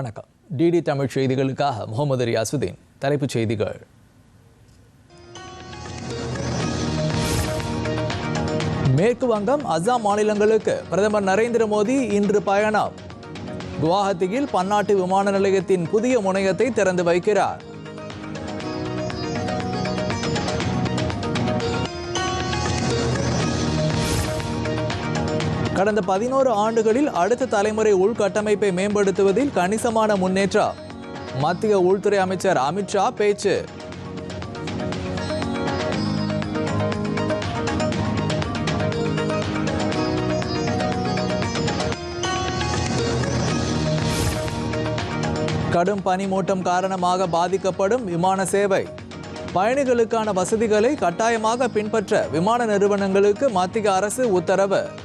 வணக்கம். டிடி தமிழ் செய்திகளுக்காக முகமது ரியாசுதீன் தலைப்புச் செய்திகள். மேற்கு வங்கம் அஸ்ஸாம் மாநிலங்களுக்கு பிரதமர் நரேந்திர மோடி இன்று பயணம். குவாஹத்தியில் பன்னாட்டு விமான நிலையத்தின் புதிய முனையத்தை திறந்து வைக்கிறார். கடந்த பதினோரு ஆண்டுகளில் அடுத்த தலைமுறை உள்கட்டமைப்பை மேம்படுத்துவதில் கணிசமான முன்னேற்றம். மத்திய உள்துறை அமைச்சர் அமித்ஷா பேச்சு. கடும் பனிமூட்டம் காரணமாக பாதிக்கப்படும் விமான சேவை. பயணிகளுக்கான வசதிகளை கட்டாயமாக பின்பற்ற விமான நிறுவனங்களுக்கு மத்திய அரசு உத்தரவு.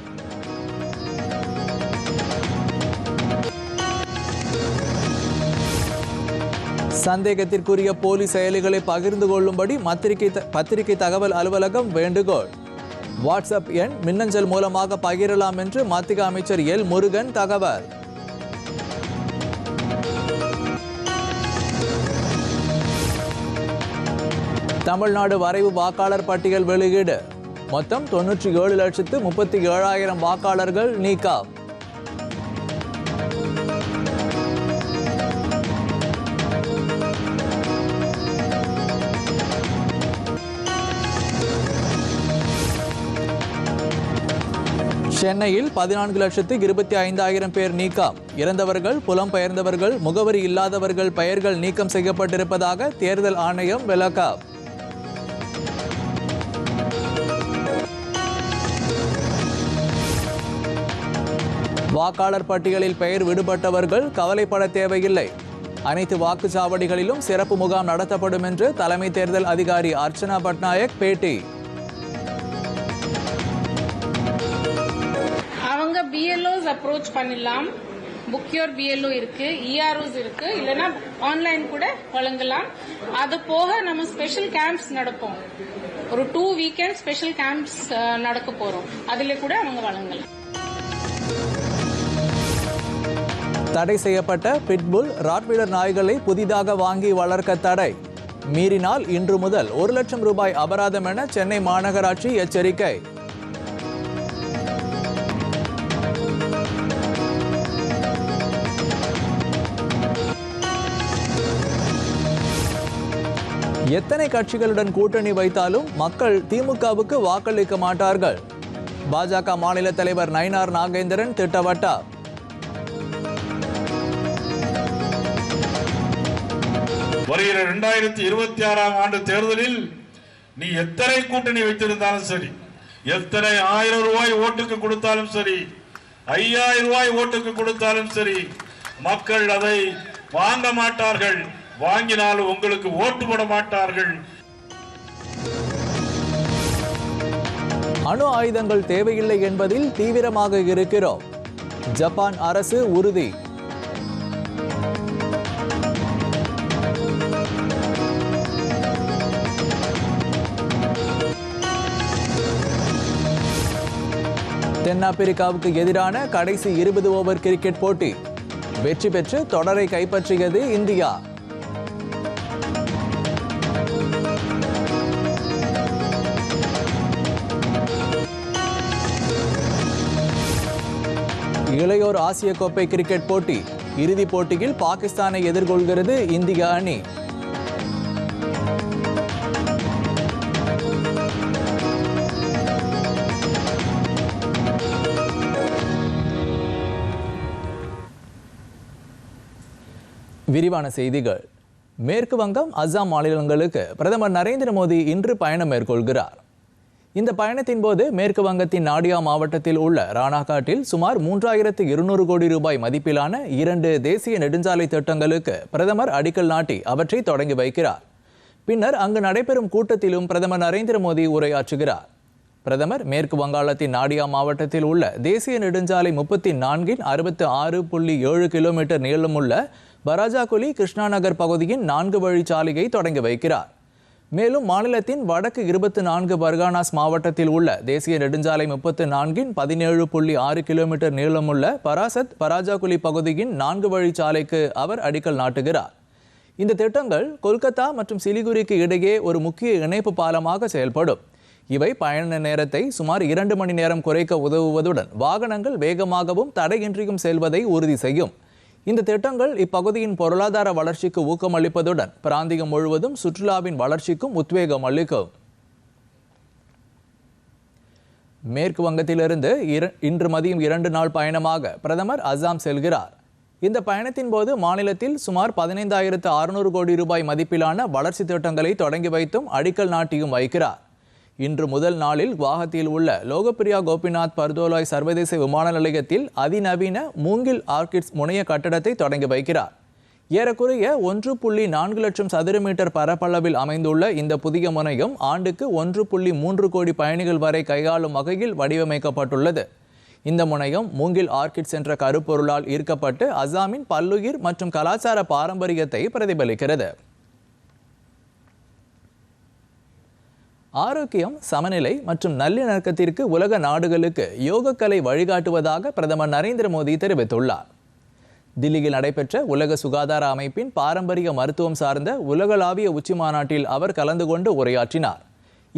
சந்தேகத்திற்குரிய போலி செயலிகளை பகிர்ந்து கொள்ளும்படி பத்திரிகை பத்திரிகை தகவல் அலுவலகம் வேண்டுகோள். வாட்ஸ்அப் எண் மின்னஞ்சல் மூலமாக பகிரலாம் என்று மத்திய அமைச்சர் எல். முருகன் தகவல். தமிழ்நாடு வரைவு வாக்காளர் பட்டியல் வெளியீடு. மொத்தம் தொன்னூற்றி ஏழு லட்சத்து முப்பத்தி ஏழாயிரம் வாக்காளர்கள் நீக்கம். சென்னையில் பதினான்கு லட்சத்து இருபத்தி ஐந்தாயிரம் பேர் நீக்கம். இறந்தவர்கள் புலம்பெயர்ந்தவர்கள் முகவரி இல்லாதவர்கள் பெயர்கள் நீக்கம் செய்யப்பட்டிருப்பதாக தேர்தல் ஆணையம் விளக்கம். வாக்காளர் பட்டியலில் பெயர் விடுபட்டவர்கள் கவலைப்பட தேவையில்லை. அனைத்து வாக்குச்சாவடிகளிலும் சிறப்பு முகாம் நடத்தப்படும் என்று தலைமை தேர்தல் அதிகாரி அர்ச்சனா பட்நாயக் பேட்டி. பிஎல்ஓஸ் அப்ரோச் பண்ணிடலாம். புக் யோர் பிஎல்ஓ இருக்கு இஆர்ஓஸ் இருக்கு. இல்லைன்னா ஆன்லைன் கூட வழங்கலாம். அது போக நம்ம ஸ்பெஷல் கேம்ப்ஸ் நடப்போம். ஒரு டூ வீக்கெண்ட் ஸ்பெஷல் கேம்ப்ஸ் நடக்க போறோம். அதுல கூட அவங்க வழங்கலாம். தடை செய்யப்பட்ட பிட்புல் ராட்வீலர் நாய்களை புதிதாக வாங்கி வளர்க்க தடை. மீறினால் இன்று முதல் ஒரு லட்சம் ரூபாய் அபராதம் என சென்னை மாநகராட்சி எச்சரிக்கை. எத்தனை கட்சிகளுடன் கூட்டணி வைத்தாலும் மக்கள் திமுகவுக்கு வாக்களிக்க மாட்டார்கள். பாஜக மாநில தலைவர் நயினார் நாகேந்திரன் திட்டவட்டார். வருகிற இரண்டாயிரத்தி இருபத்தி ஆறாம் ஆண்டு தேர்தலில் நீ எத்தனை கூட்டணி வைத்திருந்தாலும் சரி எத்தனை ஆயிரம் ரூபாய் ஓட்டுக்கு கொடுத்தாலும் சரி ஐயாயிரம் ரூபாய் ஓட்டுக்கு கொடுத்தாலும் சரி மக்கள் அதை வாங்க மாட்டார்கள். வாங்கினால் உங்களுக்கு ஓட்டு போட மாட்டார்கள். அணு ஆயுதங்கள் தேவையில்லை என்பதில் தீவிரமாக இருக்கிறோம். ஜப்பான் அரசு உறுதி. தென்னாப்பிரிக்காவுக்கு எதிரான கடைசி இருபது ஓவர் கிரிக்கெட் போட்டி. வெற்றி பெற்று தொடரை கைப்பற்றியது இந்தியா. இளையோர் ஆசிய கோப்பை கிரிக்கெட் போட்டி. இறுதிப் போட்டியில் பாகிஸ்தானை எதிர்கொள்கிறது இந்திய அணி. விரிவான செய்திகள். மேற்கு வங்கம் அஸ்ஸாம் மாநிலங்களுக்கு பிரதமர் நரேந்திர மோடி இன்று பயணம் மேற்கொள்கிறார். இந்த பயணத்தின் போது மேற்கு வங்கத்தின் நாடியா மாவட்டத்தில் உள்ள ராணாகாட்டில் சுமார் மூன்றாயிரத்து இருநூறு கோடி ரூபாய் மதிப்பிலான இரண்டு தேசிய நெடுஞ்சாலை திட்டங்களுக்கு பிரதமர் அடிக்கல் நாட்டி அவற்றை தொடங்கி வைக்கிறார். பின்னர் அங்கு நடைபெறும் கூட்டத்திலும் பிரதமர் நரேந்திர மோடி உரையாற்றுகிறார். பிரதமர் மேற்கு வங்காளத்தின் நாடியா மாவட்டத்தில் உள்ள தேசிய நெடுஞ்சாலை முப்பத்தி நான்கின் அறுபத்து ஆறு புள்ளி ஏழு கிலோமீட்டர் நீளமுள்ள பராஜாகுலி கிருஷ்ணாநகர் பகுதியின் நான்கு வழிச்சாலையை தொடங்கி வைக்கிறார். மேலும் மாநிலத்தின் வடக்கு இருபத்தி நான்கு பர்கானாஸ் மாவட்டத்தில் உள்ள தேசிய நெடுஞ்சாலை முப்பத்து நான்கின் பதினேழு புள்ளி ஆறு கிலோமீட்டர் நீளமுள்ள பராசத் பராஜாகுலி பகுதியின் நான்கு வழிச்சாலைக்கு அவர் அடிக்கல் நாட்டுகிறார். இந்த திட்டங்கள் கொல்கத்தா மற்றும் சிலிகுரிக்கு இடையே ஒரு முக்கிய இணைப்பு பாலமாக செயல்படும். இவை பயண நேரத்தை சுமார் இரண்டு மணி நேரம் குறைக்க உதவுவதுடன் வாகனங்கள் வேகமாகவும் தடையின்றியும் செல்வதை உறுதி செய்யும். இந்த திட்டங்கள் இப்பகுதியின் பொருளாதார வளர்ச்சிக்கு ஊக்கமளிப்பதுடன் பிராந்தியம் முழுவதும் சுற்றுலாவின் வளர்ச்சிக்கும் உத்வேகம் அளிக்கும். மேற்கு வங்கத்திலிருந்து இர- இன்று மதியம் இரண்டு நாள் பயணமாக பிரதமர் அசாம் செல்கிறார். இந்த பயணத்தின் போது மாநிலத்தில் சுமார் பதினைந்தாயிரத்து அறுநூறு கோடி ரூபாய் மதிப்பிலான வளர்ச்சி திட்டங்களை தொடங்கி வைத்தும் அடிக்கல் நாட்டியும் வைக்கிறார். இன்று முதல் நாளில் குவாஹத்தியில் உள்ள லோகப்பிரியா கோபிநாத் பர்தோலாய் சர்வதேச விமான நிலையத்தில் அதிநவீன மூங்கில் ஆர்கிட்ஸ் முனைய கட்டடத்தை தொடங்கி வைக்கிறார். ஏறக்குறைய ஒன்று புள்ளி நான்கு லட்சம் சதுர மீட்டர் பரப்பளவில் அமைந்துள்ள இந்த புதிய முனையம் ஆண்டுக்கு ஒன்று புள்ளி மூன்று கோடி பயணிகள் வரை கையாளும் வகையில் வடிவமைக்கப்பட்டுள்ளது. இந்த முனையம் மூங்கில் ஆர்கிட்ஸ் என்ற கருப்பொருளால் ஈர்க்கப்பட்டு அசாமின் பல்லுயிர் மற்றும் கலாச்சார பாரம்பரியத்தை பிரதிபலிக்கிறது. ஆரோக்கியம் சமநிலை மற்றும் நல்லிணக்கத்திற்கு உலக நாடுகளுக்கு யோகக்கலை வழிகாட்டுவதாக பிரதமர் நரேந்திர மோடி தெரிவித்துள்ளார். தில்லியில் நடைபெற்ற உலக சுகாதார அமைப்பின் பாரம்பரிய மருத்துவம் சார்ந்த உலகளாவிய உச்சி மாநாட்டில் அவர் கலந்து கொண்டு உரையாற்றினார்.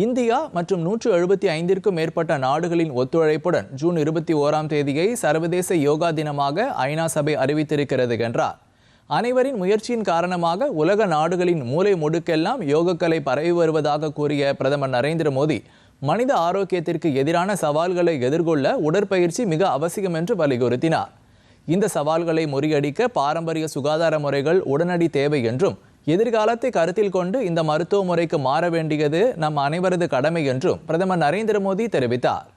இந்தியா மற்றும் நூற்று எழுபத்தி ஐந்திற்கும் மேற்பட்ட நாடுகளின் ஒத்துழைப்புடன் ஜூன் இருபத்தி ஓராம் தேதியை சர்வதேச யோகா தினமாக ஐநா சபை அறிவித்திருக்கிறது என்றார். அனைவரின் முயற்சியின் காரணமாக உலக நாடுகளின் மூலை முடுக்கெல்லாம் யோகக்கலை பரவி வருவதாக கூறிய பிரதமர் நரேந்திர மோடி மனித ஆரோக்கியத்திற்கு எதிரான சவால்களை எதிர்கொள்ள உடற்பயிற்சி மிக அவசியம் என்று வலியுறுத்தினார். இந்த சவால்களை முறியடிக்க பாரம்பரிய சுகாதார முறைகள் உடனடி தேவை என்றும் எதிர்காலத்தை கருத்தில் கொண்டு இந்த மருத்துவ முறைக்கு மாற வேண்டியது நம் அனைவரது கடமை என்றும் பிரதமர் நரேந்திர மோடி தெரிவித்தார்.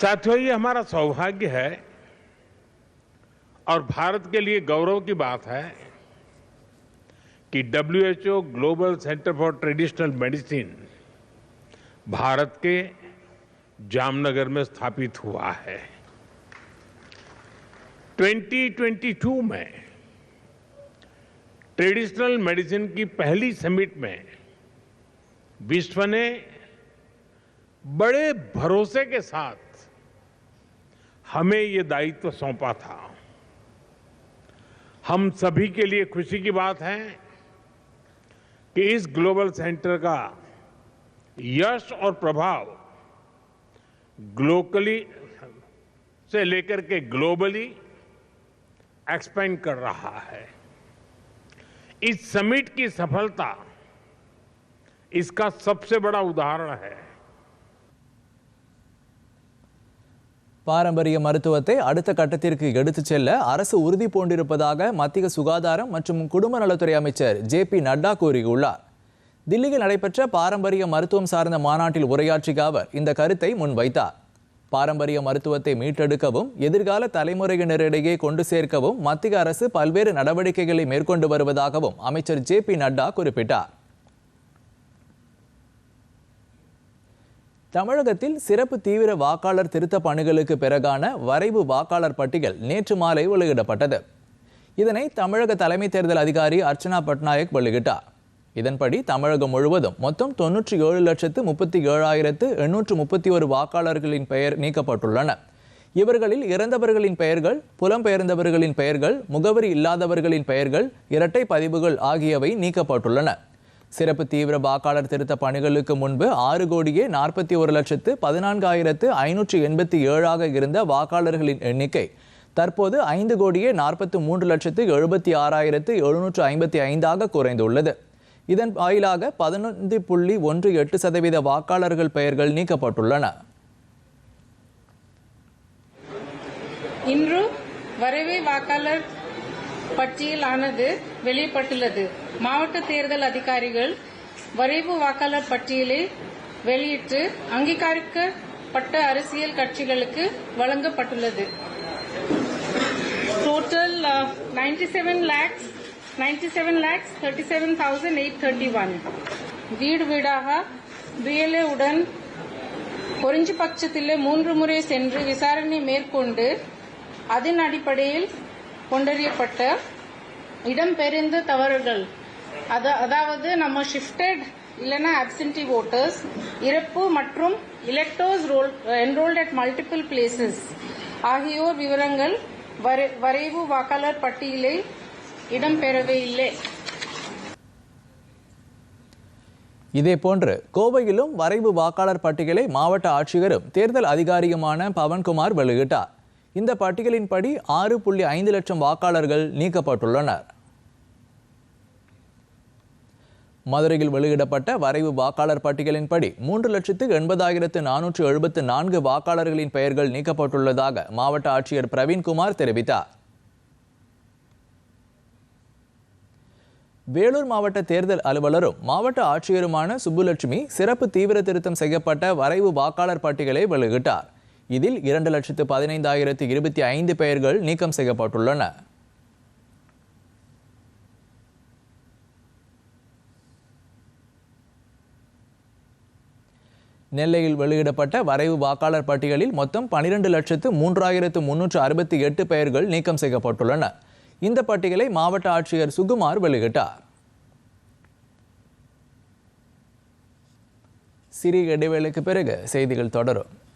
साथियों, ये हमारा सौभाग्य है और भारत के लिए गौरव की बात है कि WHO global centre for traditional medicine Bharat के जामनगर में स्थापित हुआ है। 2022 में ट्रेडिशनल मेडिसिन की पहली समिट में विश्व ने बड़े भरोसे के साथ हमें ये दायित्व सौंपा था। हम सभी के लिए खुशी की बात है कि इस ग्लोबल सेंटर का यश और प्रभाव ग्लोकली से लेकर के ग्लोबली एक्सपेंड कर रहा है। इस समिट की सफलता इसका सबसे बड़ा उदाहरण है। பாரம்பரிய மருத்துவத்தை அடுத்த கட்டத்திற்கு எடுத்துச் செல்ல அரசு உறுதி பூண்டிருப்பதாக மத்திய சுகாதாரம் மற்றும் குடும்ப நலத்துறை அமைச்சர் ஜே பி நட்டா கூறியுள்ளார். தில்லியில் நடைபெற்ற பாரம்பரிய மருத்துவம் சார்ந்த மாநாட்டில் உரையாற்றிய அவர் இந்த கருத்தை முன்வைத்தார். பாரம்பரிய மருத்துவத்தை மீட்டெடுக்கவும் எதிர்கால தலைமுறையினரிடையே கொண்டு சேர்க்கவும் மத்திய அரசு பல்வேறு நடவடிக்கைகளை மேற்கொண்டு வருவதாகவும் அமைச்சர் ஜே பி நட்டா குறிப்பிட்டார். தமிழகத்தில் சிறப்பு தீவிர வாக்காளர் திருத்த பணிகளுக்கு பிறகான வரைவு வாக்காளர் பட்டியல் நேற்று மாலை வெளியிடப்பட்டது. இதனை தமிழக தலைமை தேர்தல் அதிகாரி அர்ச்சனா பட்நாயக் வெளியிட்டார். இதன்படி தமிழகம் முழுவதும் மொத்தம் தொன்னூற்றி ஏழு லட்சத்து முப்பத்தி ஏழாயிரத்து எண்ணூற்று முப்பத்தி ஒரு வாக்காளர்களின் பெயர் நீக்கப்பட்டுள்ளன. இவர்களில் இறந்தவர்களின் பெயர்கள் புலம்பெயர்ந்தவர்களின் பெயர்கள் முகவரி இல்லாதவர்களின் பெயர்கள் இரட்டை பதிவுகள் ஆகியவை நீக்கப்பட்டுள்ளன. சிறப்பு தீவிர வாக்காளர் திருத்த பணிகளுக்கு முன்பு ஆறு கோடியே நாற்பத்தி ஒரு லட்சத்து பதினான்காயிரத்து ஐநூற்று எண்பத்தி ஏழாக இருந்த வாக்காளர்களின் எண்ணிக்கை தற்போது ஐந்து கோடியே நாற்பத்து மூன்று லட்சத்து எழுபத்தி ஆறாயிரத்து எழுநூற்று ஐம்பத்தி ஐந்தாக குறைந்துள்ளது. இதன் வாயிலாக பதினொன்று புள்ளி ஒன்று எட்டு சதவீத வாக்காளர்கள் பெயர்கள் நீக்கப்பட்டுள்ளன. இன்று வரைவே வாக்காளர் பட்டியலானது வெளியிடப்பட்டுள்ளது. மாவட்ட தேர்தல் அதிகாரிகள் வரைவு வாக்காளர் பட்டியலை வெளியிட்டு அங்கீகரிக்கப்பட்ட அரசியல் கட்சிகளுக்கு வழங்கப்பட்டுள்ளது. Total ninety seven lakhs ninety seven lakhs thirty seven thousand eight thirty one வீடு வீடாக பிஎல்ஏ உடன் குறிஞ்சு பட்சத்திலே மூன்று முறை சென்று விசாரணை மேற்கொண்டு அதன் அடிப்படையில் கொண்டறியப்பட்ட இடம்பெயர்ந்த தவறுகள். அதாவது நம்ம ஷிஃப்டட் இல்லைன்னா அப்சன்டி ஓட்டர்ஸ் இறப்பு மற்றும் electors roll enrolled at multiple places ஆகியோர் விவரங்கள் வரை- வரைவு வாக்காளர் பட்டியலில் இடம்பெறவே இல்லை. இதேபோன்று கோவையிலும் வரைவு வாக்காளர் பட்டியலை மாவட்ட ஆட்சியரும் தேர்தல் அதிகாரியுமான பவன்குமார் வெளியிட்டார். இந்த பட்டியலின்படி ஆறு புள்ளி ஐந்து லட்சம் வாக்காளர்கள் நீக்கப்பட்டுள்ளனர். மதுரையில் வெளியிடப்பட்ட வரைவு வாக்காளர் பட்டியலின்படி மூன்று லட்சத்து எண்பதாயிரத்து நானூற்று எழுபத்து நான்கு வாக்காளர்களின் பெயர்கள் நீக்கப்பட்டுள்ளதாக மாவட்ட ஆட்சியர் பிரவீன்குமார் தெரிவித்தார். வேலூர் மாவட்ட தேர்தல் அலுவலரும் மாவட்ட ஆட்சியருமான சுப்புலட்சுமி சிறப்பு தீவிர திருத்தம் செய்யப்பட்ட வரைவு வாக்காளர் பட்டியலை வெளியிட்டார். இதில் இரண்டு லட்சத்து பதினைந்தாயிரத்து இருபத்தி ஐந்து பெயர்கள் நீக்கம் செய்யப்பட்டுள்ளன. நெல்லையில் வெளியிடப்பட்ட வரைவு வாக்காளர் பட்டியலில் மொத்தம் பனிரெண்டு லட்சத்து மூன்றாயிரத்து முன்னூற்று அறுபத்தி எட்டு பெயர்கள் நீக்கம் செய்யப்பட்டுள்ளன. இந்த பட்டியலை மாவட்ட ஆட்சியர் சுகுமார் வெளியிட்டார். சிறிய இடைவேளைக்கு பிறகு செய்திகள் தொடரும்.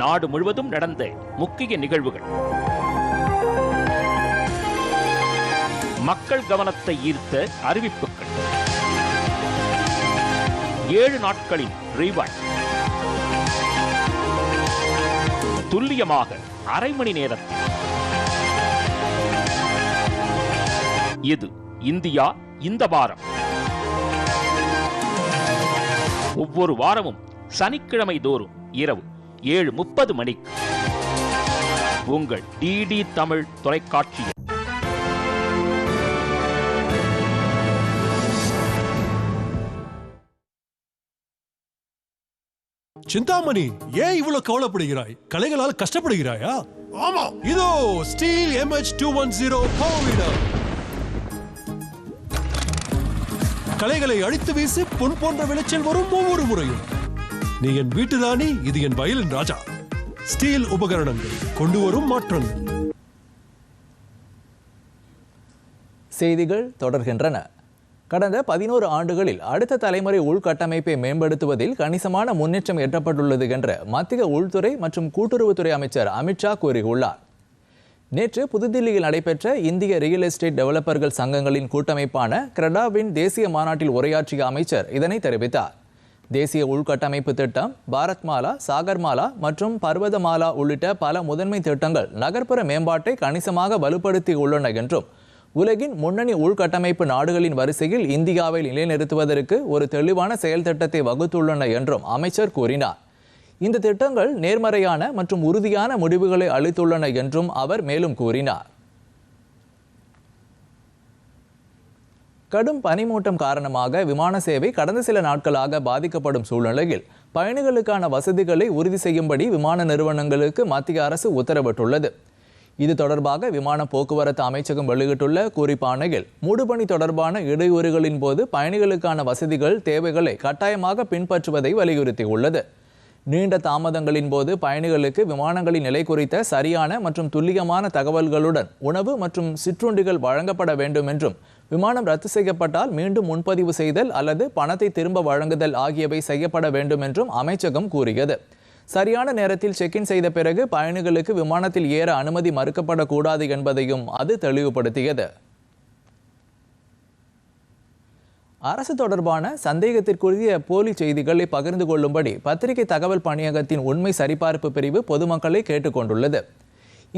நாடு முழுவதும் நடந்த முக்கிய நிகழ்வுகள். மக்கள் கவனத்தை ஈர்த்த அறிவிப்புகள். ஏழு நாட்களின் ரீவைண்ட் துல்லியமாக அரை மணி நேரத்தில் இது இந்தியா இந்த வாரம். ஒவ்வொரு வாரமும் சனிக்கிழமை தோறும் இரவு. ஏழு முப்பது மணிக்கு உங்கள் டிடி தமிழ் தொலைக்காட்சியில் சிந்தாமணி ஏன் இவ்வளவு கவலைப்படுகிறாய்? கலைகளால் கஷ்டப்படுகிறாயா? ஆமா. இதோ steel M H two one zero கலைகளை அழித்து வீசி பொன் போன்ற விளைச்சல் வரும் ஒவ்வொரு முறையும். நீ என் வீட்டு ராணி இது என் வயலின் ராஜா. ஸ்டீல் உபகரணங்கள் கொண்டு வரும் மாற்றங்கள். செய்திகள் தொடர்கின்றன. கடந்த பதினோரு ஆண்டுகளில் அடுத்த தலைமுறை உள்கட்டமைப்பை மேம்படுத்துவதில் கணிசமான முன்னேற்றம் எட்டப்பட்டுள்ளது என்று மத்திய உள்துறை மற்றும் கூட்டுறவுத்துறை அமைச்சர் அமித்ஷா கூறியுள்ளார். நேற்று புதுதில்லியில் நடைபெற்ற இந்திய ரியல் எஸ்டேட் டெவலப்பர்கள் சங்கங்களின் கூட்டமைப்பான கிரெடாவின் தேசிய மாநாட்டில் உரையாற்றிய அமைச்சர் இதனை தெரிவித்தார். தேசிய உள்கட்டமைப்பு திட்டம் பாரத்மாலா சாகர்மாலா மற்றும் பர்வதமாலா உள்ளிட்ட பல முதன்மை திட்டங்கள் நகர்ப்புற மேம்பாட்டை கணிசமாக வலுப்படுத்தி உள்ளன என்றும் உலகின் முன்னணி உள்கட்டமைப்பு நாடுகளின் வரிசையில் இந்தியாவை நிலைநிறுத்துவதற்கு ஒரு தெளிவான செயல் திட்டத்தை வகுத்துள்ளன என்றும் அமைச்சர் கூறினார். இந்த திட்டங்கள் நேர்மறையான மற்றும் உறுதியான முடிவுகளை அளித்துள்ளன என்றும் அவர் மேலும் கூறினார். கடும் பனிமூட்டம் காரணமாக விமான சேவை கடந்த சில நாட்களாக பாதிக்கப்படும் சூழ்நிலையில் பயணிகளுக்கான வசதிகளை உறுதி செய்யும்படி விமான நிறுவனங்களுக்கு மத்திய அரசு உத்தரவிட்டுள்ளது. இது தொடர்பாக விமான போக்குவரத்து அமைச்சகம் வெளியிட்டுள்ள குறிப்பாணையில் மூடுபணி தொடர்பான இடையூறுகளின் போது பயணிகளுக்கான வசதிகள் தேவைகளை கட்டாயமாக பின்பற்றுவதை வலியுறுத்தியுள்ளது. நீண்ட தாமதங்களின் போது பயணிகளுக்கு விமானங்களின் நிலை குறித்த சரியான மற்றும் துல்லியமான தகவல்களுடன் உணவு மற்றும் சிற்றுண்டிகள் வழங்கப்பட வேண்டும் என்றும் விமானம் ரத்து செய்யப்பட்டால் மீண்டும் முன்பதிவு செய்தல் அல்லது பணத்தை திரும்ப வழங்குதல் ஆகியவை செய்யப்பட வேண்டும் என்றும் அமைச்சகம் கூறியது. சரியான நேரத்தில் செக்இன் செய்த பிறகு பயணிகளுக்கு விமானத்தில் ஏற அனுமதி மறுக்கப்படக்கூடாது என்பதையும் அது தெளிவுபடுத்தியது. அரசு தொடர்பான சந்தேகத்திற்குரிய போலி செய்திகளை பகிர்ந்து கொள்ளும்படி பத்திரிகை தகவல் பணியகத்தின் உண்மை சரிபார்ப்பு பிரிவு பொதுமக்களை கேட்டுக்கொண்டுள்ளது.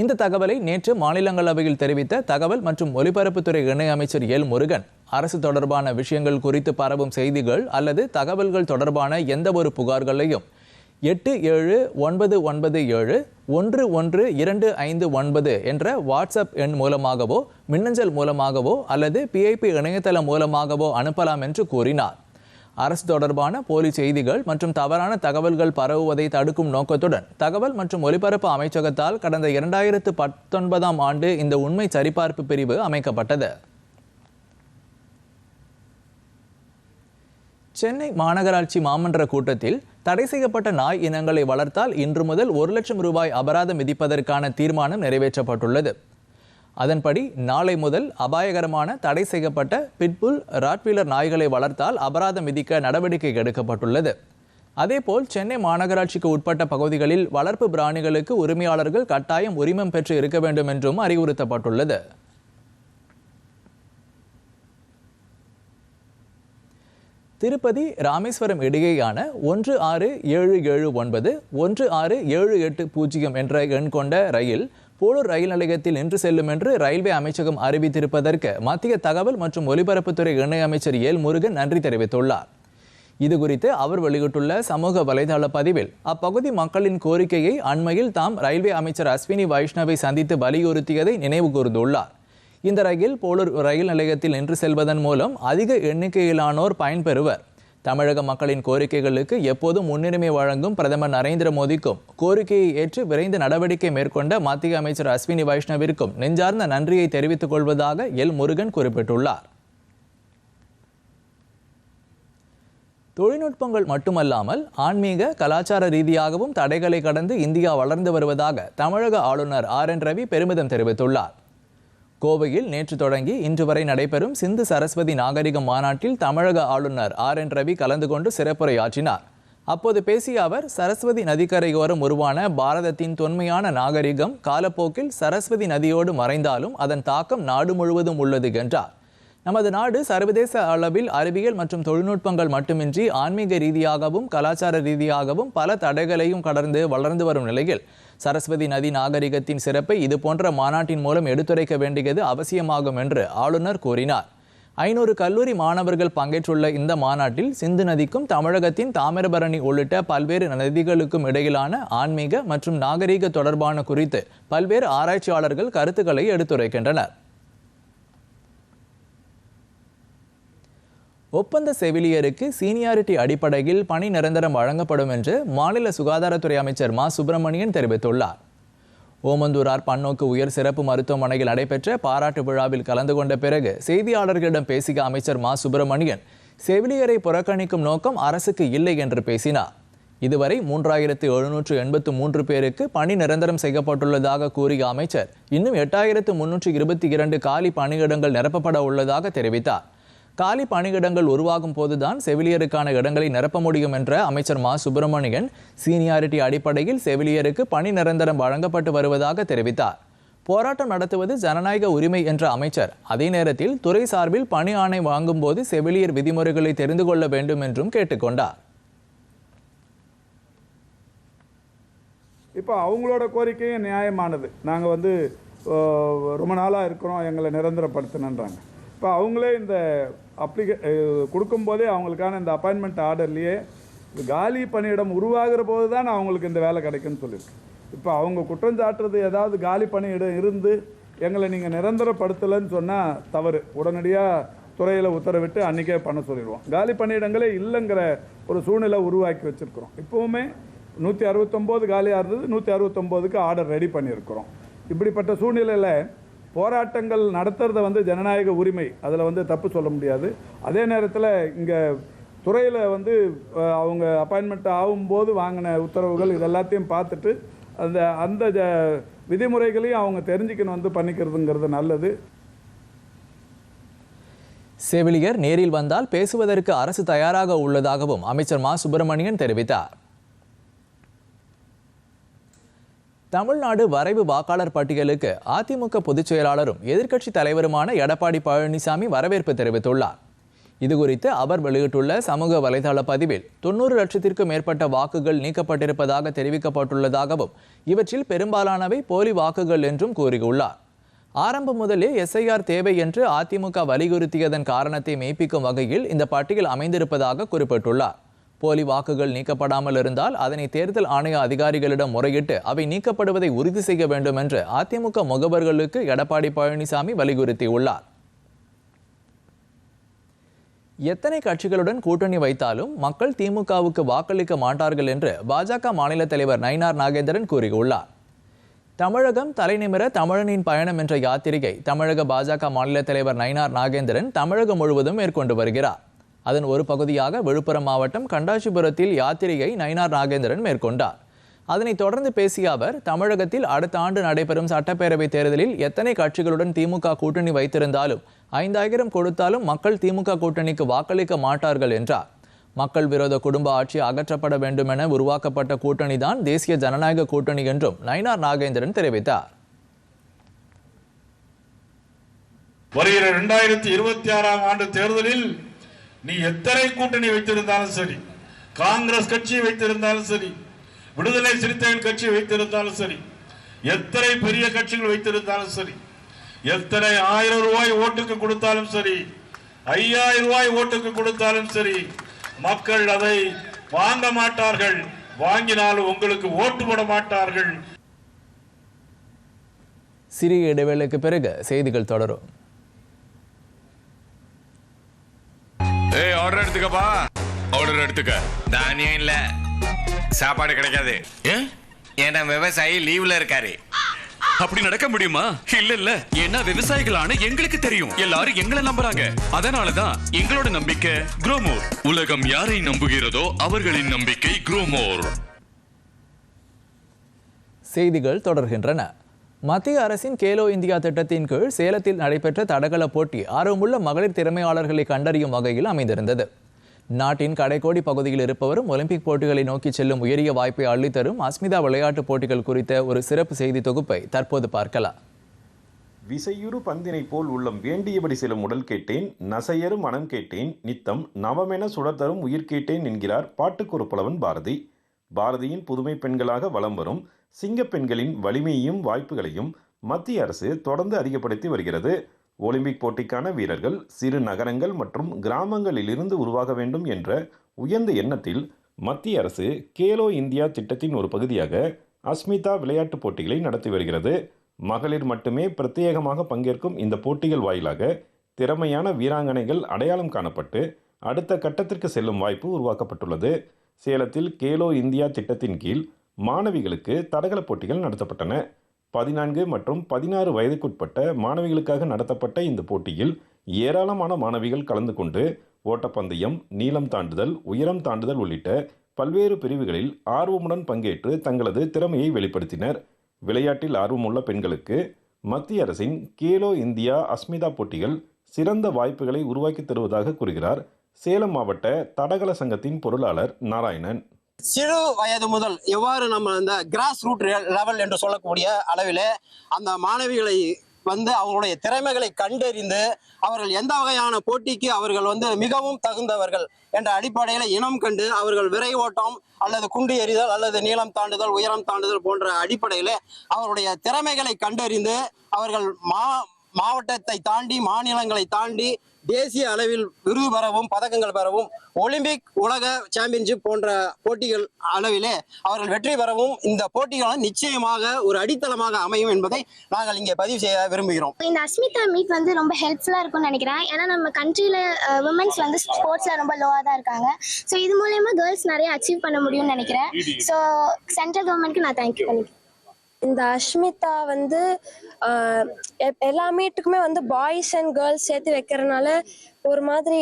இந்த தகவலை நேற்று மாநிலங்களவையில் தெரிவித்த தகவல் மற்றும் ஒலிபரப்புத்துறை இணையமைச்சர் எல் முருகன். அரசு தொடர்பான விஷயங்கள் குறித்து பரவும் செய்திகள் அல்லது தகவல்கள் தொடர்பான எந்த ஒரு புகார்களையும் எட்டு ஏழு ஒன்பது ஒன்பது ஏழு ஒன்று ஒன்று இரண்டு ஐந்து ஒன்பது என்ற வாட்ஸ்அப் எண் மூலமாகவோ மின்னஞ்சல் மூலமாகவோ அல்லது பிஐபி இணையதளம் மூலமாகவோ அனுப்பலாம் என்று கூறினார். அரசு தொடர்பான போலி செய்திகள் மற்றும் தவறான தகவல்கள் பரவுவதை தடுக்கும் நோக்கத்துடன் தகவல் மற்றும் ஒலிபரப்பு அமைச்சகத்தால் கடந்த இரண்டாயிரத்து பத்தொன்பதாம் ஆண்டு இந்த உண்மை சரிபார்ப்பு பிரிவு அமைக்கப்பட்டது. சென்னை மாநகராட்சி மாமன்ற கூட்டத்தில் தடை செய்யப்பட்ட நாய் இனங்களை வளர்த்தால் இன்று முதல் ஒரு லட்சம் ரூபாய் அபராதம் விதிப்பதற்கான தீர்மானம் நிறைவேற்றப்பட்டுள்ளது. அதன்படி நாளை முதல் அபாயகரமான தடை செய்யப்பட்ட பிட்புல் ராட்வீலர் நாய்களை வளர்த்தால் அபராதம் விதிக்க நடவடிக்கை எடுக்கப்பட்டுள்ளது. அதேபோல் சென்னை மாநகராட்சிக்கு உட்பட்ட பகுதிகளில் வளர்ப்பு பிராணிகளுக்கு உரிமையாளர்கள் கட்டாயம் உரிமம் பெற்று இருக்க வேண்டும் என்றும் அறிவுறுத்தப்பட்டுள்ளது. திருப்பதி ராமேஸ்வரம் இடையேயான ஒன்று ஆறு ஏழு ஏழு ஒன்பது ஒன்று ஆறு ஏழு எட்டு பூஜ்ஜியம் என்ற எண் கொண்ட ரயில் போலூர் ரயில் நிலையத்தில் நின்று செல்லும் என்று ரயில்வே அமைச்சகம் அறிவித்திருப்பதற்கு மத்திய தகவல் மற்றும் ஒலிபரப்புத்துறை இணையமைச்சர் எல் முருகன் நன்றி தெரிவித்துள்ளார். இது குறித்து அவர் வெளியிட்டுள்ள சமூக வலைதள பதிவில் அப்பகுதி மக்களின் கோரிக்கையை அண்மையில் தாம் ரயில்வே அமைச்சர் அஸ்வினி வைஷ்ணவை சந்தித்து வலியுறுத்தியதை நினைவு கூர்ந்துள்ளார். இந்த ரயில் போலூர் ரயில் நிலையத்தில் நின்று செல்வதன் மூலம் அதிக எண்ணிக்கையிலானோர் பயன்பெறுவர். தமிழக மக்களின் கோரிக்கைகளுக்கு எப்போதும் முன்னுரிமை வழங்கும் பிரதமர் நரேந்திர மோடிக்கும் கோரிக்கையை ஏற்று விரைந்து நடவடிக்கை மேற்கொண்ட மத்திய அமைச்சர் அஸ்வினி வைஷ்ணவிற்கும் நெஞ்சார்ந்த நன்றியை தெரிவித்துக் கொள்வதாக எல். முருகன் குறிப்பிட்டுள்ளார். தொழில்நுட்பங்கள் மட்டுமல்லாமல் ஆன்மீக கலாச்சார ரீதியாகவும் தடைகளை கடந்து இந்தியா வளர்ந்து வருவதாக தமிழக ஆளுநர் ஆர். என். ரவி பெருமிதம் தெரிவித்துள்ளார். கோவையில் நேற்று தொடங்கி இன்று வரை நடைபெறும் சிந்து சரஸ்வதி நாகரிகம் மாநாட்டில் தமிழக ஆளுநர் ஆர் என் ரவி கலந்து கொண்டு சிறப்புரையாற்றினார். அப்போது பேசிய அவர் சரஸ்வதி நதிக்கரையோரம் உருவான பாரதத்தின் தொன்மையான நாகரிகம் காலப்போக்கில் சரஸ்வதி நதியோடு மறைந்தாலும் அதன் தாக்கம் நாடு முழுவதும் உள்ளது என்றார். நமது நாடு சர்வதேச அளவில் அறிவியல் மற்றும் தொழில்நுட்பங்கள் மட்டுமின்றி ஆன்மீக ரீதியாகவும் கலாச்சார ரீதியாகவும் பல தடைகளையும் கடந்து வளர்ந்து வரும் நிலையில் சரஸ்வதி நதி நாகரிகத்தின் சிறப்பை இதுபோன்ற மாநாட்டின் மூலம் எடுத்துரைக்க வேண்டியது அவசியமாகும் என்று ஆளுநர் கூறினார். ஐநூறு கல்லூரி மாணவர்கள் பங்கேற்றுள்ள இந்த மாநாட்டில் சிந்து நதிக்கும் தமிழகத்தின் தாமிரபரணி உள்ளிட்ட பல்வேறு நதிகளுக்கும் இடையிலான ஆன்மீக மற்றும் நாகரீக தொடர்பான குறித்து பல்வேறு ஆராய்ச்சியாளர்கள் கருத்துக்களை எடுத்துரைக்கின்றனர். ஒப்பந்த செவிலியருக்கு சீனியாரிட்டி அடிப்படையில் பணி நிரந்தரம் வழங்கப்படும் என்று மாநில சுகாதாரத்துறை அமைச்சர் மா. சுப்பிரமணியன் தெரிவித்துள்ளார். ஓமந்தூரார் பன்னோக்கு உயர் சிறப்பு மருத்துவமனையில் நடைபெற்ற பாராட்டு விழாவில் கலந்து கொண்ட பிறகு செய்தியாளர்களிடம் பேசிய அமைச்சர் மா. சுப்பிரமணியன் செவிலியரை புறக்கணிக்கும் நோக்கம் அரசுக்கு இல்லை என்று பேசினார். இதுவரை மூன்றாயிரத்து எழுநூற்று எண்பத்து மூன்று பேருக்கு பணி நிரந்தரம் செய்யப்பட்டுள்ளதாக கூறிய அமைச்சர் இன்னும் எட்டாயிரத்து முன்னூற்று இருபத்தி இரண்டு காலி பணியிடங்கள் நிரப்பப்பட உள்ளதாக தெரிவித்தார். காலி பணியிடங்கள் உருவாகும் போதுதான் செவிலியருக்கான இடங்களை நிரப்ப முடியும் என்ற அமைச்சர் மா. சுப்பிரமணியன் சீனியாரிட்டி அடிப்படையில் செவிலியருக்கு பணி நிரந்தரம் வழங்கப்பட்டு வருவதாக தெரிவித்தார். போராட்டம் நடத்துவது ஜனநாயக உரிமை என்ற அமைச்சர் அதே நேரத்தில் துறை சார்பில் பணி ஆணை வாங்கும்போது செவிலியர் விதிமுறைகளை தெரிந்து கொள்ள வேண்டும் என்றும் கேட்டுக்கொண்டார் இப்போ அவங்களோட கோரிக்கையும் நியாயமானது. நாங்கள் வந்து ரொம்ப நாளாக இருக்கிறோம் எங்களை நிரந்தரப்படுத்தணுன்றாங்க. இப்போ அவங்களே இந்த அப்ளிகே eh, கொடுக்கும்போதே அவங்களுக்கான இந்த அப்பாயின்மெண்ட் ஆர்டர்லேயே காலி பணியிடம் உருவாகிற போது தான் அவங்களுக்கு இந்த வேலை கிடைக்குன்னு சொல்லியிருக்கு. இப்போ அவங்க குற்றம் சாட்டுறது ஏதாவது காலி பணியிடம் இருந்து எங்களை நீங்கள் நிரந்தரப்படுத்தலைன்னு சொன்னால் தவறு. உடனடியாக துறையில் உத்தரவிட்டு அன்றைக்கே பண்ண சொல்லிடுவோம். காலி பணியிடங்களே இல்லைங்கிற ஒரு சூழ்நிலை உருவாக்கி வச்சுருக்குறோம். இப்போவுமே நூற்றி அறுபத்தொம்போது காலியாக இருந்தது நூற்றி அறுபத்தொம்போதுக்கு ஆர்டர் ரெடி பண்ணியிருக்கிறோம். இப்படிப்பட்ட சூழ்நிலையில் போராட்டங்கள் நடத்துறத வந்து ஜனநாயக உரிமை. அதில் வந்து தப்பு சொல்ல முடியாது. அதே நேரத்தில் இங்கே துறையில் வந்து அவங்க அப்பாயின்மெண்ட் ஆகும்போது வாங்கின உத்தரவுகள் இது எல்லாத்தையும் பார்த்துட்டு அந்த அந்த ஜ விதிமுறைகளையும் அவங்க தெரிஞ்சுக்கணும் வந்து பண்ணிக்கிறதுங்கிறது நல்லது. செவிலியர் நேரில் வந்தால் பேசுவதற்கு அரசு தயாராக உள்ளதாகவும் அமைச்சர் மா. சுப்பிரமணியன் தெரிவித்தார். தமிழ்நாடு வரைவு வாக்காளர் பட்டியலுக்கு அதிமுக பொதுச் செயலாளரும் எதிர்க்கட்சி தலைவருமான எடப்பாடி பழனிசாமி வரவேற்பு தெரிவித்துள்ளார். இதுகுறித்து அவர் வெளியிட்டுள்ள சமூக வலைதள பதிவில் தொண்ணூறு லட்சத்திற்கும் மேற்பட்ட வாக்குகள் நீக்கப்பட்டிருப்பதாக தெரிவிக்கப்பட்டுள்ளதாகவும் இவற்றில் பெரும்பாலானவை போலி வாக்குகள் என்றும் கூறியுள்ளார். ஆரம்பம் முதலே எஸ்ஐஆர் தேவை என்று அதிமுக வலியுறுத்தியதன் காரணத்தை மெய்ப்பிக்கும் வகையில் இந்த பட்டியல் அமைந்திருப்பதாக குறிப்பிட்டுள்ளார். போலி வாக்குகள் நீக்கப்படாமல் இருந்தால் அதனை தேர்தல் ஆணைய அதிகாரிகளிடம் முறையிட்டு அவை நீக்கப்படுவதை உறுதி செய்ய வேண்டும் என்று அதிமுக முகவர்களுக்கு எடப்பாடி பழனிசாமி வலியுறுத்தியுள்ளார். எத்தனை கட்சிகளுடன் கூட்டணி வைத்தாலும் மக்கள் திமுகவுக்கு வாக்களிக்க மாட்டார்கள் என்று பாஜக மாநில தலைவர் நயினார் நாகேந்திரன் கூறியுள்ளார். தமிழகம் தலைநிமிர தமிழனின் பயணம் என்ற யாத்திரையை தமிழக பாஜக மாநில தலைவர் நயினார் நாகேந்திரன் தமிழகம் முழுவதும் மேற்கொண்டு வருகிறார். அதன் ஒரு பகுதியாக விழுப்புரம் மாவட்டம் கண்டாசிபுரத்தில் யாத்திரையை நயினார் நாகேந்திரன் மேற்கொண்டார். அதனைத் தொடர்ந்து பேசிய அவர் தமிழகத்தில் அடுத்த ஆண்டு நடைபெறும் சட்டப்பேரவைத் தேர்தலில் எத்தனை கட்சிகளுடன் திமுக கூட்டணி வைத்திருந்தாலும் ஐந்தாயிரம் கொடுத்தாலும் மக்கள் திமுக கூட்டணிக்கு வாக்களிக்க மாட்டார்கள் என்றார். மக்கள் விரோத குடும்ப ஆட்சி அகற்றப்பட வேண்டும் என உருவாக்கப்பட்ட கூட்டணிதான் தேசிய ஜனநாயக கூட்டணி என்றும் நயினார் நாகேந்திரன் தெரிவித்தார். வருகிற இரண்டாயிரத்தி இருபத்தி ஆறாம் ஆண்டு தேர்தலில் நீ எத்தனை கூட்டணி வைத்திருந்தாலும் சரி காங்கிரஸ் கட்சி வைத்திருந்தாலும் சரி விடுதலை சிறுத்தைகள் கட்சி வைத்திருந்தாலும் சரி எத்தனை பெரிய கட்சிகள் வைத்திருந்தாலும் சரி எத்தனை ஆயிரம் ரூபாய் ஓட்டுக்கு கொடுத்தாலும் சரி ஐயாயிரம் ரூபாய் ஓட்டுக்கு கொடுத்தாலும் சரி மக்கள் அதை வாங்க மாட்டார்கள். வாங்கினாலும் உங்களுக்கு ஓட்டு போட மாட்டார்கள். சிறிய இடைவேளைக்கு பிறகு செய்திகள் தொடரும். ஏய் ஆர்டர் எடுத்துக்கப்பா. ஆர்டர் எடுத்துக்க. தானியம் இல்ல. சாப்பாடு கிடைக்காது. ஏன் ஏன்னா விவசாயி லீவ்ல இருக்காரு? அப்படி நடக்க முடியுமா? இல்ல இல்ல. ஏன்னா விவசாயிகளான எங்களுக்கு தெரியும். எல்லாரும் எங்களை நம்புறாங்க. அதனாலதான் எங்களோட நம்பிக்கை குரோமோர் உலகம் யாரை நம்புகிறதோ அவர்களின் நம்பிக்கை குரோமோர் செய்திகள் தொடர்கின்றன. மத்திய அரசின் கேலோ இந்தியா திட்டத்தின் கீழ் சேலத்தில் நடைபெற்ற தடகள போட்டி ஆர்வமுள்ள மகளிர் திறமையாளர்களை கண்டறியும் வகையில் அமைந்திருந்தது. நாட்டின் கடைக்கோடி பகுதியில் இருப்பவரும் ஒலிம்பிக் போட்டிகளை நோக்கி செல்லும் உயரிய வாய்ப்பை அள்ளித்தரும் அஸ்மிதா விளையாட்டுப் போட்டிகள் குறித்த ஒரு சிறப்பு செய்தி தொகுப்பை தற்போது பார்க்கலாம். விசையுறு பந்தினை போல் உள்ளம் வேண்டியபடி செல்லும் உடல் கேட்டேன் நசையறு மனம் கேட்டேன் நித்தம் நவமென சுடத்தரும் உயிர் கேட்டேன் என்கிறார் பாட்டுக்கு புலவன் பாரதி. பாரதியின் புதுமை பெண்களாக வலம் வரும் சிங்கப்பெண்களின் வலிமையையும் வாய்ப்புகளையும் மத்திய அரசு தொடர்ந்து அதிகப்படுத்தி வருகிறது. ஒலிம்பிக் போட்டிக்கான வீரர்கள் சிறு நகரங்கள் மற்றும் கிராமங்களிலிருந்து உருவாக வேண்டும் என்ற உயர்ந்த எண்ணத்தில் மத்திய அரசு கேலோ இந்தியா திட்டத்தின் ஒரு பகுதியாக அஸ்மிதா விளையாட்டுப் போட்டிகளை நடத்தி வருகிறது. மகளிர் மட்டுமே பிரத்யேகமாக பங்கேற்கும் இந்த போட்டிகள் வாயிலாக திறமையான வீராங்கனைகள் அடையாளம் காணப்பட்டு அடுத்த கட்டத்திற்கு செல்லும் வாய்ப்பு உருவாக்கப்பட்டுள்ளது. சேலத்தில் கேலோ இந்தியா திட்டத்தின் கீழ் மாணவிகளுக்கு தடகள போட்டிகள் நடத்தப்பட்டன. பதினான்கு மற்றும் பதினாறு வயதுக்குட்பட்ட மாணவிகளுக்காக நடத்தப்பட்ட இந்த போட்டியில் ஏராளமான மாணவிகள் கலந்து கொண்டு ஓட்டப்பந்தயம் நீளம் தாண்டுதல் உயரம் தாண்டுதல் உள்ளிட்ட பல்வேறு பிரிவுகளில் ஆர்வமுடன் பங்கேற்று தங்களது திறமையை வெளிப்படுத்தினர். விளையாட்டில் ஆர்வமுள்ள பெண்களுக்கு மத்திய அரசின் கேலோ இந்தியா அஸ்மிதா போட்டிகள் சிறந்த வாய்ப்புகளை உருவாக்கி தருவதாக கூறுகிறார். சேலம் மாவட்ட தடகள சங்கத்தின் பொருளாளர் நாராயணன். சிறு வயது முதல் எவ்வாறு நம்ம இந்த கிராஸ் ரூட் லெவல் என்று சொல்லக்கூடிய அளவில் அந்த மாணவிகளை வந்து அவர்களுடைய திறமைகளை கண்டறிந்து அவர்கள் எந்த வகையான போட்டிக்கு அவர்கள் வந்து மிகவும் தகுந்தவர்கள் என்ற அடிப்படையில் இனம் கண்டு அவர்கள் விரை ஓட்டம் அல்லது குண்டு எறிதல் அல்லது நீளம் தாண்டுதல் உயரம் தாண்டுதல் போன்ற அடிப்படையில் அவருடைய திறமைகளை கண்டறிந்து அவர்கள் மா மாவட்டத்தை தாண்டி மாநிலங்களை தாண்டி தேசிய அளவில் விருது பெறவும் பதக்கங்கள் பெறவும் ஒலிம்பிக் உலக சாம்பியன்ஷிப் போன்ற போட்டிகள் அளவிலே அவர்கள் வெற்றி பெறவும் இந்த போட்டிகள் நிச்சயமாக ஒரு அடித்தளமாக அமையும் என்பதை நாங்கள் இங்கே பதிவு செய்ய விரும்புகிறோம். இந்த அஸ்மிதா மீட் வந்து ரொம்ப ஹெல்ப்ஃபுல்லாக இருக்கும்னு நினைக்கிறேன். ஏன்னா நம்ம கண்ட்ரியில் உமன்ஸ் வந்து ஸ்போர்ட்ஸில் ரொம்ப லோவாக தான் இருக்காங்க. ஸோ இது மூலயமா கேர்ள்ஸ் நிறைய அச்சீவ் பண்ண முடியும்னு நினைக்கிறேன். ஸோ சென்ட்ரல் கவர்மெண்ட்க்கு நான் தேங்க்யூ பண்ணிக்கிறேன். இந்த அஷ்மிதா வந்து எல்லாமேட்டுக்குமே வந்து பாய்ஸ் அண்ட் கேர்ள்ஸ் சேர்த்து வைக்கிறனால ஒரு மாதிரி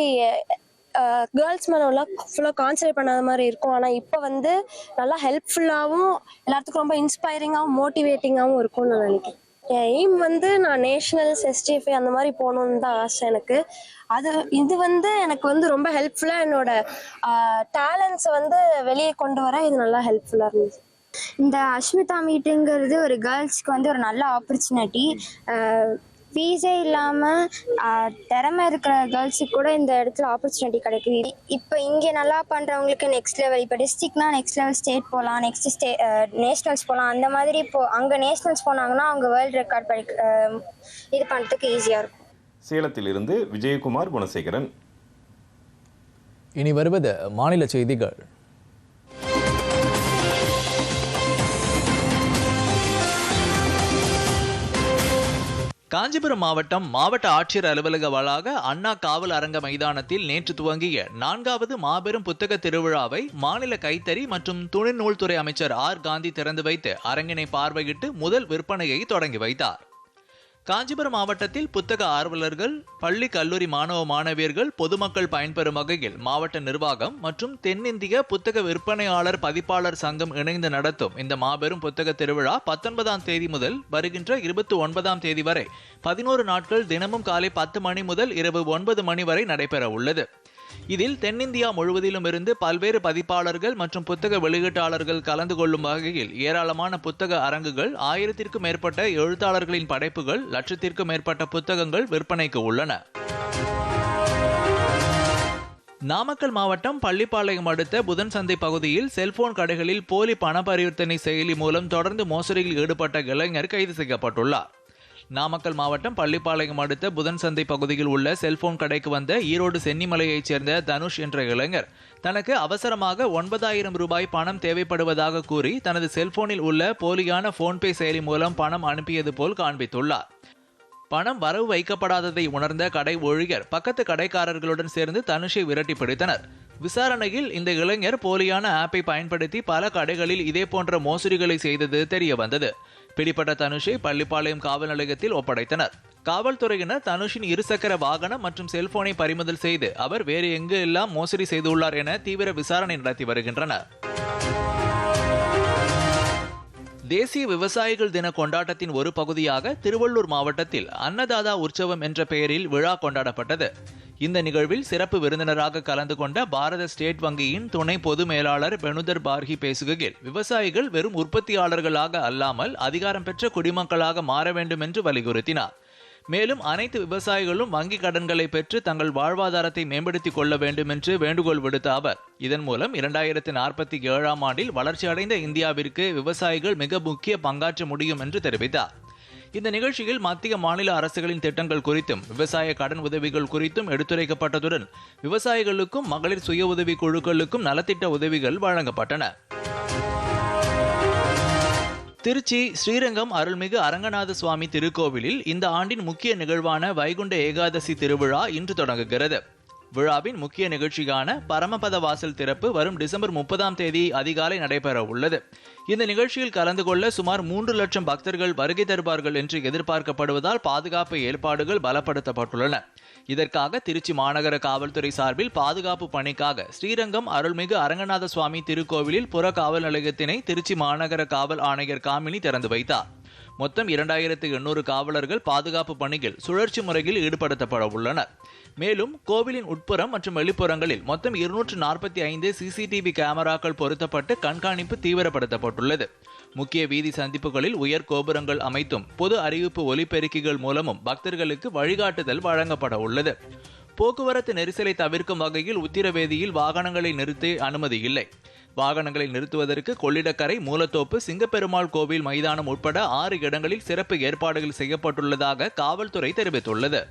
கேர்ள்ஸ் மேலே ஃபுல்லாக கான்சன்ட்ரேட் பண்ணாத மாதிரி இருக்கும். ஆனால் இப்போ வந்து நல்லா ஹெல்ப்ஃபுல்லாகவும் எல்லாத்துக்கும் ரொம்ப இன்ஸ்பைரிங்காகவும் மோட்டிவேட்டிங்காகவும் இருக்கும்னு நான் நினைக்கிறேன். என் எய்ம் வந்து நான் நேஷனல் எஸ்டிஎஃப்ஐ அந்த மாதிரி போகணுன்னு தான் ஆசை எனக்கு. அது இது வந்து எனக்கு வந்து ரொம்ப ஹெல்ப்ஃபுல்லாக என்னோட டேலண்ட்ஸை வந்து வெளியே கொண்டு வர இது நல்லா ஹெல்ப்ஃபுல்லாக இருந்துச்சு இந்த அஸ்மிதா மீட்டுங்கிறது ஒரு கேர்ள்ஸ்க்கு வந்து ஒரு நல்ல ஆப்பர்ச்சுனிட்டி ஃபீஸே இல்லாமல் திறமை இருக்கிற கேர்ள்ஸுக்கு கூட இந்த இடத்துல ஆப்பர்ச்சுனிட்டி கிடைக்குது. இப்போ இங்கே நல்லா பண்ணுறவங்களுக்கு நெக்ஸ்ட் லெவல் இப்போ டிஸ்ட்ரிக்ட்னா நெக்ஸ்ட் லெவல் ஸ்டேட் போகலாம் நெக்ஸ்ட் ஸ்டே நேஷ்னல்ஸ் போகலாம் அந்த மாதிரி இப்போ அங்கே நேஷ்னல்ஸ் போனாங்கன்னா அவங்க வேர்ல்டு ரெக்கார்ட் படி இது பண்ணுறதுக்கு ஈஸியாக இருக்கும். சேலத்திலிருந்து விஜயகுமார் குணசேகரன். இனி வருவது மாநில செய்திகள். காஞ்சிபுரம் மாவட்டம் மாவட்ட ஆட்சியர் அலுவலக வளாக அண்ணா காவல் அரங்க மைதானத்தில் நேற்று துவங்கிய நான்காவது மாபெரும் புத்தக திருவிழாவை மாநில கைத்தறி மற்றும் துணிநூல்துறை அமைச்சர் ஆர் காந்தி திறந்து வைத்து அரங்கினை பார்வையிட்டு முதல் விற்பனையை தொடங்கி வைத்தார். காஞ்சிபுரம் மாவட்டத்தில் புத்தக ஆர்வலர்கள் பள்ளி கல்லூரி மாணவ மாணவியர்கள் பொதுமக்கள் பயன்பெறும் வகையில் மாவட்ட நிர்வாகம் மற்றும் தென்னிந்திய புத்தக விற்பனையாளர் பதிப்பாளர் சங்கம் இணைந்து நடத்தும் இந்த மாபெரும் புத்தக திருவிழா பத்தொன்பதாம் தேதி முதல் வருகின்ற இருபத்தி ஒன்பதாம் தேதி வரை பதினோரு நாட்கள் தினமும் காலை பத்து மணி முதல் இரவு ஒன்பது மணி வரை நடைபெற உள்ளது இதில் தென்னிந்தியா முழுவதிலும் இருந்து பல்வேறு பதிப்பாளர்கள் மற்றும் புத்தக வெளியீட்டாளர்கள் கலந்து கொள்ளும் வகையில் ஏராளமான புத்தக அரங்குகள் ஆயிரத்திற்கும் மேற்பட்ட எழுத்தாளர்களின் படைப்புகள் லட்சத்திற்கும் மேற்பட்ட புத்தகங்கள் விற்பனைக்கு உள்ளன. நாமக்கல் மாவட்டம் பள்ளிப்பாளையம் அடுத்த புதன் சந்தை பகுதியில் செல்போன் கடைகளில் போலி பண பரிவர்த்தனை செயலி மூலம் தொடர்ந்து மோசடியில் ஈடுபட்ட இளைஞர் கைது செய்யப்பட்டுள்ளார். நாமக்கல் மாவட்டம் பள்ளிப்பாளையம் அடுத்த புதன் சந்தை பகுதியில் உள்ள செல்போன் கடைக்கு வந்த ஈரோடு சென்னிமலையைச் சேர்ந்த தனுஷ் என்ற இளைஞர் தனக்கு அவசரமாக ஒன்பதாயிரம் ரூபாய் பணம் தேவைப்படுவதாக கூறி தனது செல்போனில் உள்ள போலியான போன்பே செயலி மூலம் பணம் அனுப்பியது போல் காண்பித்துள்ளார். பணம் வரவு வைக்கப்படாததை உணர்ந்த கடை ஊழியர் பக்கத்து கடைக்காரர்களுடன் சேர்ந்து தனுஷை விரட்டி பிடித்தனர். விசாரணையில் இந்த இளைஞர் போலியான ஆப்பை பயன்படுத்தி பல கடைகளில் இதே போன்ற மோசடிகளை செய்தது தெரிய வந்தது பிடிப்பட்ட தனுஷை பள்ளிப்பாளையம் காவல் நிலையத்தில் ஒப்படைத்தனர். காவல்துறையினர் தனுஷின் இருசக்கர வாகனம் மற்றும் செல்போனை பறிமுதல் செய்து அவர் வேறு எங்கு எல்லாம் மோசடி செய்துள்ளார் என தீவிர விசாரணை நடத்தி வருகின்றனர். தேசிய விவசாயிகள் தின கொண்டாட்டத்தின் ஒரு பகுதியாக திருவள்ளூர் மாவட்டத்தில் அன்னதாதா உற்சவம் என்ற பெயரில் விழா கொண்டாடப்பட்டது. இந்த நிகழ்வில் சிறப்பு விருந்தினராக கலந்து கொண்ட பாரத ஸ்டேட் வங்கியின் துணை பொது மேலாளர் பெனுதர் பார்கி பேசுகையில் விவசாயிகள் வெறும் உற்பத்தியாளர்களாக அல்லாமல் அதிகாரம் பெற்ற குடிமக்களாக மாற வேண்டும் என்று வலியுறுத்தினார். மேலும் அனைத்து விவசாயிகளும் வங்கி கடன்களை பெற்று தங்கள் வாழ்வாதாரத்தை மேம்படுத்திக் கொள்ள வேண்டும் என்று வேண்டுகோள் விடுத்த அவர் இதன் மூலம் இரண்டாயிரத்தி நாற்பத்தி ஏழாம் ஆண்டில் வளர்ச்சியடைந்த இந்தியாவிற்கு விவசாயிகள் மிக முக்கிய பங்காற்ற முடியும் என்று தெரிவித்தார். இந்த நிகழ்ச்சியில் மத்திய மாநில அரசுகளின் திட்டங்கள் குறித்தும் விவசாய கடன் உதவிகள் குறித்தும் எடுத்துரைக்கப்பட்டதுடன் விவசாயிகளுக்கும் மகளிர் சுய உதவி குழுக்களுக்கும் நலத்திட்ட உதவிகள் வழங்கப்பட்டன. திருச்சி ஸ்ரீரங்கம் அருள்மிகு அரங்கநாத சுவாமி திருக்கோவிலில் இந்த ஆண்டின் முக்கிய நிகழ்வான வைகுண்ட ஏகாதசி திருவிழா இன்று தொடங்குகிறது. விழாவின் முக்கிய நிகழ்ச்சியான பரமபத வாசல் திறப்பு வரும் டிசம்பர் முப்பதாம் தேதி அதிகாலை நடைபெற உள்ளது. இந்த நிகழ்ச்சியில் கலந்து கொள்ள சுமார் மூன்று லட்சம் பக்தர்கள் வருகை தருவார்கள் என்று எதிர்பார்க்கப்படுவதால் பாதுகாப்பு ஏற்பாடுகள் பலப்படுத்தப்பட்டுள்ளன. இதற்காக திருச்சி மாநகர காவல்துறை சார்பில் பாதுகாப்பு பணிக்காக ஸ்ரீரங்கம் அருள்மிகு அரங்கநாத சுவாமி திருக்கோவிலில் புற காவல் நிலையத்தினை திருச்சி மாநகர காவல் ஆணையர் காமினி திறந்து வைத்தார். மொத்தம் இரண்டாயிரத்து எண்ணூறு காவலர்கள் பாதுகாப்பு பணியில் சுழற்சி முறையில் ஈடுபடுத்தப்பட உள்ளனர். மேலும் கோவிலின் உட்புறம் மற்றும் வெளிப்புறங்களில் மொத்தம் இருநூற்று நாற்பத்தி ஐந்து சிசிடிவி கேமராக்கள் பொருத்தப்பட்டு கண்காணிப்பு தீவிரப்படுத்தப்பட்டுள்ளது. முக்கிய வீதி சந்திப்புகளில் உயர் கோபுரங்கள் அமைத்தும் பொது அறிவிப்பு ஒலிபெருக்கிகள் மூலமும் பக்தர்களுக்கு வழிகாட்டுதல் வழங்கப்பட உள்ளது. போக்குவரத்து நெரிசலை தவிர்க்கும் வகையில் உத்திரவேதியில் வாகனங்களை நிறுத்த அனுமதி இல்லை. வாகனங்களை நிறுத்துவதற்கு கொள்ளிடக்கரை மூலத்தோப்பு சிங்கப்பெருமாள் கோவில் மைதானம் உட்பட ஆறு இடங்களில் சிறப்பு ஏற்பாடுகள் செய்யப்பட்டுள்ளதாக காவல்துறை தெரிவித்துள்ளது.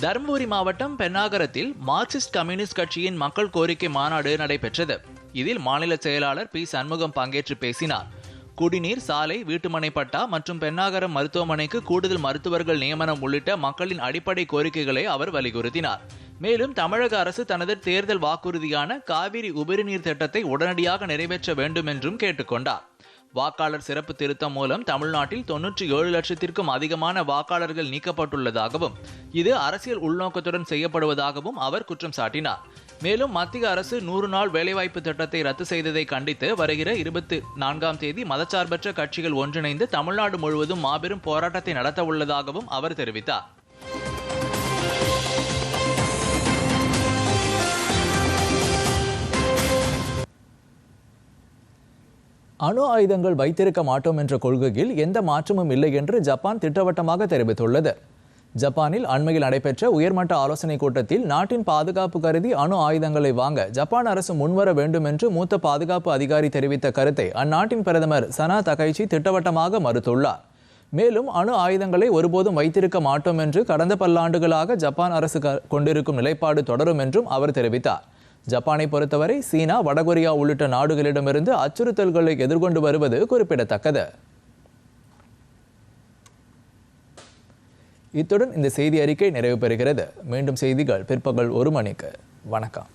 தருமபுரி மாவட்டம் பென்னாகரத்தில் மார்க்சிஸ்ட் கம்யூனிஸ்ட் கட்சியின் மக்கள் கோரிக்கை மாநாடு நடைபெற்றது. இதில் மாநில செயலாளர் பி சண்முகம் பங்கேற்று பேசினார். குடிநீர் சாலை வீட்டுமனை பட்டா மற்றும் பென்னாகரம் மருத்துவமனைக்கு கூடுதல் மருத்துவர்கள் நியமனம் உள்ளிட்ட மக்களின் அடிப்படை கோரிக்கைகளை அவர் வலியுறுத்தினார். மேலும் தமிழக அரசு தனது தேர்தல் வாக்குறுதியான காவிரி உபரிநீர் திட்டத்தை உடனடியாக நிறைவேற்ற வேண்டும் என்றும் கேட்டுக்கொண்டார் வாக்காளர் சிறப்பு திருத்தம் மூலம் தமிழ்நாட்டில் தொன்னூற்றி ஏழு லட்சத்திற்கும் அதிகமான வாக்காளர்கள் நீக்கப்பட்டுள்ளதாகவும் இது அரசியல் உள்நோக்கத்துடன் செய்யப்படுவதாகவும் அவர் குற்றம் சாட்டினார். மேலும் மத்திய அரசு நூறு நாள் வேலைவாய்ப்பு திட்டத்தை ரத்து செய்ததை கண்டித்து வருகிற இருபத்தி நான்காம் தேதி மதச்சார்பற்ற கட்சிகள் ஒன்றிணைந்து தமிழ்நாடு முழுவதும் மாபெரும் போராட்டத்தை நடத்த உள்ளதாகவும் அவர் தெரிவித்தார். அணு ஆயுதங்கள் வைத்திருக்க மாட்டோம் என்ற கொள்கையில் எந்த மாற்றமும் இல்லை என்று ஜப்பான் திட்டவட்டமாக தெரிவித்துள்ளது. ஜப்பானில் அண்மையில் நடைபெற்ற உயர்மட்ட ஆலோசனைக் கூட்டத்தில் நாட்டின் பாதுகாப்பு கருதி அணு ஆயுதங்களை வாங்க ஜப்பான் அரசு முன்வர வேண்டும் என்று மூத்த பாதுகாப்பு அதிகாரி தெரிவித்த கருத்தை அந்நாட்டின் பிரதமர் சனா தகைச்சி திட்டவட்டமாக மறுத்துள்ளார். மேலும் அணு ஆயுதங்களை ஒருபோதும் வைத்திருக்க மாட்டோம் என்று கடந்த பல்லாண்டுகளாக ஜப்பான் அரசு கொண்டிருக்கும் நிலைப்பாடு தொடரும் என்றும் அவர் தெரிவித்தார். ஜப்பானை பொறுத்தவரை சீனா வடகொரியா உள்ளிட்ட நாடுகளிடமிருந்து அச்சுறுத்தல்களை எதிர்கொண்டு வருவது குறிப்பிடத்தக்கது. இத்துடன் இந்த செய்தி அறிக்கை நிறைவு பெறுகிறது மீண்டும் செய்திகள் பிற்பகல் ஒரு மணிக்கு. வணக்கம்.